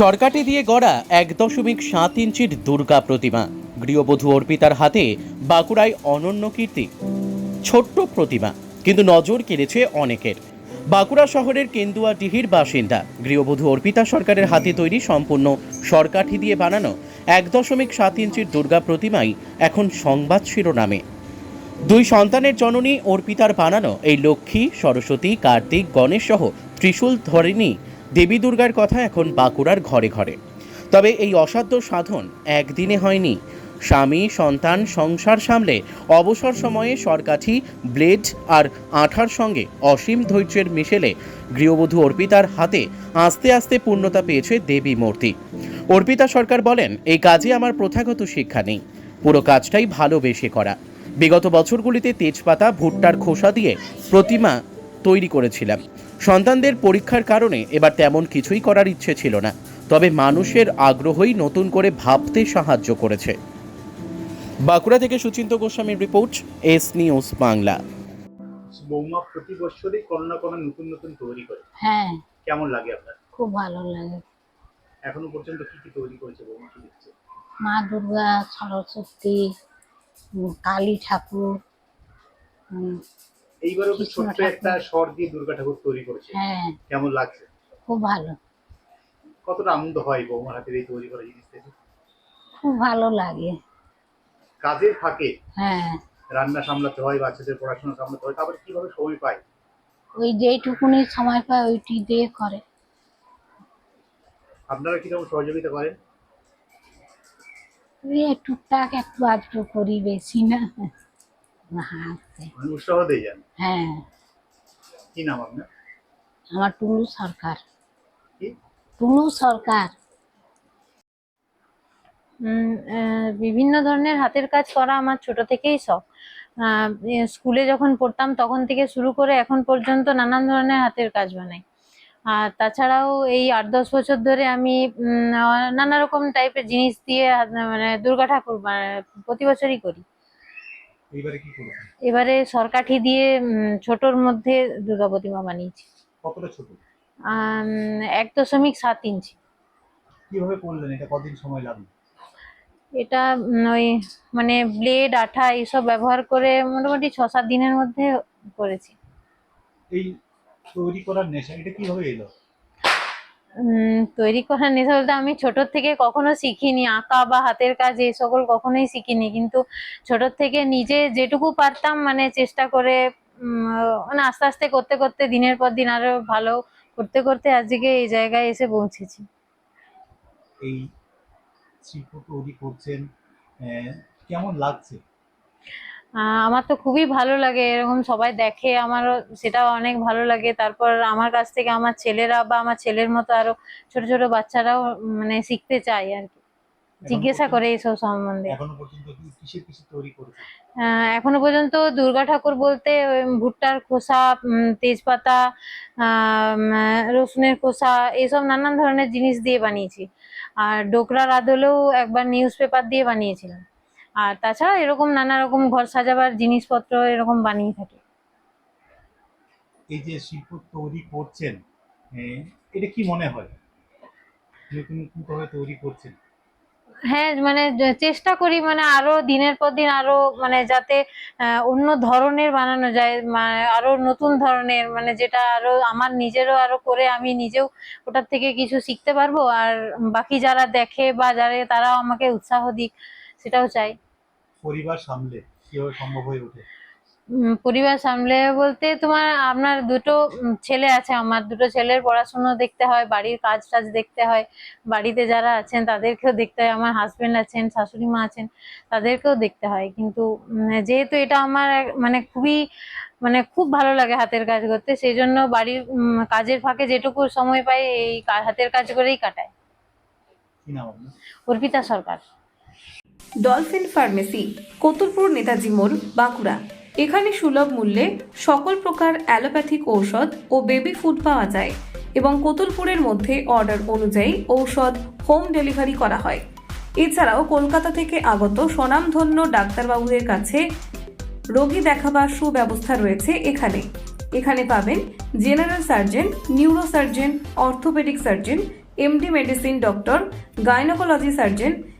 সরকাটি দিয়ে গড়া এক দশমিক সাত ইঞ্চির দুর্গা প্রতিমা। গৃহবধূ অর্পিতার হাতে বাঁকুড়ায় অনন্য কীর্তি, ছোট্ট প্রতিমা, কিন্তু নজর কেড়েছে অনেকের। বাঁকুড়া শহরের কেন্দুয়াডিহির বাসিন্দা, গৃহবধূ অর্পিতা সরকারের হাতে তৈরি সম্পূর্ণ সরকাঠি দিয়ে বানানো এক দশমিক সাত ইঞ্চির দুর্গা প্রতিমাই এখন সংবাদ শিরোনামে। দুই সন্তানের জননী অর্পিতার বানানো এই লক্ষ্মী, সরস্বতী, কার্তিক, গণেশ সহ ত্রিশূল ধরেনি দেবী দুর্গার কথা এখন বাঁকুড়ার ঘরে ঘরে। তবে এই অসাধ্য সাধন একদিনে হয়নি। স্বামী, সন্তান, সংসার সামলে অবসর সময়ে সরকাঠি ব্লেড আর আঠার সঙ্গে অসীম ধৈর্যের মিশেলে গৃহবধূ অর্পিতার হাতে আস্তে আস্তে পূর্ণতা পেয়েছে দেবী মূর্তি। অর্পিতা সরকার বলেন, এই কাজে আমার প্রথাগত শিক্ষা নেই। পুরো কাজটাই ভালোবেসে করা। বিগত বছরগুলিতে তেজপাতা, ভুট্টার খোসা দিয়ে প্রতিমা তৈরি করেছিলাম। সন্তানদের পরীক্ষার কারণে এবার তেমন কিছুই করার ইচ্ছে ছিল না। তবে মানুষের আগ্রহই নতুন করে ভাবতে সাহায্য করেছে। বাঁকুড়া থেকে সুচিন্ত গোস্বামীর রিপোর্ট এস নিউজ বাংলা। বৌমা প্রতি বছরই কোনো না কোনো নতুন নতুন তৈরি করে। হ্যাঁ। কেমন লাগে আপনার? খুব ভালো লাগে। এখনও পর্যন্ত কি কি তৈরি করেছে বৌমা কি দিচ্ছে মা দুর্গা সরস্বতী কালী ঠাকুর এইবারও তো ছোট্ট একটা স্বর দিয়ে দুর্গা ঠাকুর তৈরি করেছে? হ্যাঁ। কেমন লাগছে? খুব ভালো। কতটা আনন্দ হয় বৌমার হাতের এই তৈরি করা জিনিস থেকে খুব ভালো লাগে। কাজের ফাঁকে হ্যাঁ। রান্না সামলাতে হয় বাচ্চাদের পড়াশোনা সামলাতে হয় তারপরে কীভাবে সময় পায়? ওই যেইটুকুনি সময় পায় ওইটি দিয়ে করে। আপনারা কীরকম সহযোগিতা করেন? টুকটাক একটু আধটু করি বেশি না। মানে উৎসাহ দিয়ে যান। হ্যাঁ। কি নাম আপনার? আমার টুলু সরকার। টুলু সরকার। বিভিন্ন ধরনের হাতের কাজ করা আমার ছোট থেকেই শখ। স্কুলে যখন পড়তাম তখন থেকে শুরু করে এখন পর্যন্ত নানান ধরনের হাতের কাজ বানাই। আর তাছাড়াও এই আট দশ বছর ধরে আমি নানা রকম টাইপের জিনিস দিয়ে মানে দুর্গা ঠাকুর বা- প্রতি বছরই করি। এইবারে কি করেছেন এবারে সরকাঠি দিয়ে ছোটর মধ্যে দুর্গা প্রতিমা বানিয়েছি। কতটা ছোট? এক দশমিক সাত ইঞ্চি। কীভাবে করলেন? এটা সময় লাগল? এটা ওই মানে ব্লেড আঠা এইসব ব্যবহার করে মোটামুটি ছ সাত দিনের মধ্যে করেছি। এই তৈরি করার নেশা এটা কীভাবে এলো? তৈরি করার নেশা বলতে আমি ছোট থেকে কখনো শিখিনি। আঁকা বা হাতের কাজ, এই সকল কখনোই শিখিনি। কিন্তু ছোট থেকে নিজে যেটুকু পারতাম মানে চেষ্টা করে মানে আস্তে আস্তে করতে করতে দিনের পর দিন আরও ভালো করতে করতে আজকে এই জায়গায় এসে পৌঁছেছি। এই শিল্প তৈরি করছেন কেমন লাগছে? আমার তো খুবই ভালো লাগে এরকম সবাই দেখে আমারও সেটাও অনেক ভালো লাগে। তারপর আমার কাছ থেকে আমার ছেলেরা বা আমার ছেলের মতো আরও ছোট ছোট বাচ্চারাও মানে শিখতে চায় আর কি। জিজ্ঞাসা করে এইসব সম্বন্ধে। এখনও পর্যন্ত দুর্গা ঠাকুর বলতে ভুট্টার খোসা উম, তেজপাতা আহ, রসুনের খোসা এইসব নানান ধরনের জিনিস দিয়ে বানিয়েছি। আর ডোকরার আদলেও একবার নিউজ পেপার দিয়ে বানিয়েছিলাম। আর তাছাড়া এরকম নানা রকম ঘর সাজাবার জিনিসপত্র এরকম বানিয়ে থাকি। এই যে শিল্প তৈরি করছেন এটা কি মনে হয়? তৈরি করছেন? হ্যাঁ মানে চেষ্টা করি মানে আরও দিনের পর দিন আরও মানে যাতে অন্য ধরনের বানানো যায় মানে আরও নতুন ধরনের মানে যেটা আরও আমার নিজেরও আরও করে আমি নিজেও ওটার থেকে কিছু শিখতে পারব। আর বাকি যারা দেখে বা যারা তারাও আমাকে উৎসাহ দিক সেটাও চাই। পরিবার সামলে কীভাবে সম্ভব হয়ে ওঠে? পরিবার সামলে বলতে তোমার আপনার দুটো ছেলে আছে আমার। দুটো ছেলের পড়াশুনো দেখতে হয় বাড়ির কাজ টাজ দেখতে হয়। বাড়িতে যারা আছেন তাদেরকেও দেখতে হয়। আমার হাজবেন্ড আছেন শাশুড়ি মা আছেন তাদেরকেও দেখতে হয়। কিন্তু যেহেতু এটা আমার মানে খুবই মানে খুব ভালো লাগে হাতের কাজ করতে সেই জন্য বাড়ির কাজের ফাঁকে যেটুকু সময় পাই এই হাতের কাজ করেই কাটায় অর্পিতা সরকার। ডলফিন ফার্মেসি, কতুলপুর নেতাজি মোড়, বাঁকুড়া। এখানে সুলভ মূল্যে সকল প্রকার অ্যালোপ্যাথিক ঔষধ ও বেবি ফুড পাওয়া যায় এবং কতুলপুরের মধ্যে অর্ডার অনুযায়ী ঔষধ হোম ডেলিভারি করা হয়। এছাড়াও কলকাতা থেকে আগত স্বনামধন্য ডাক্তারবাবুদের কাছে রোগী দেখাবার সুব্যবস্থা রয়েছে এখানে। এখানে পাবেন general surgeon neuro surgeon orthopaedic surgeon, MD medicine doctor, gynaecology surgeon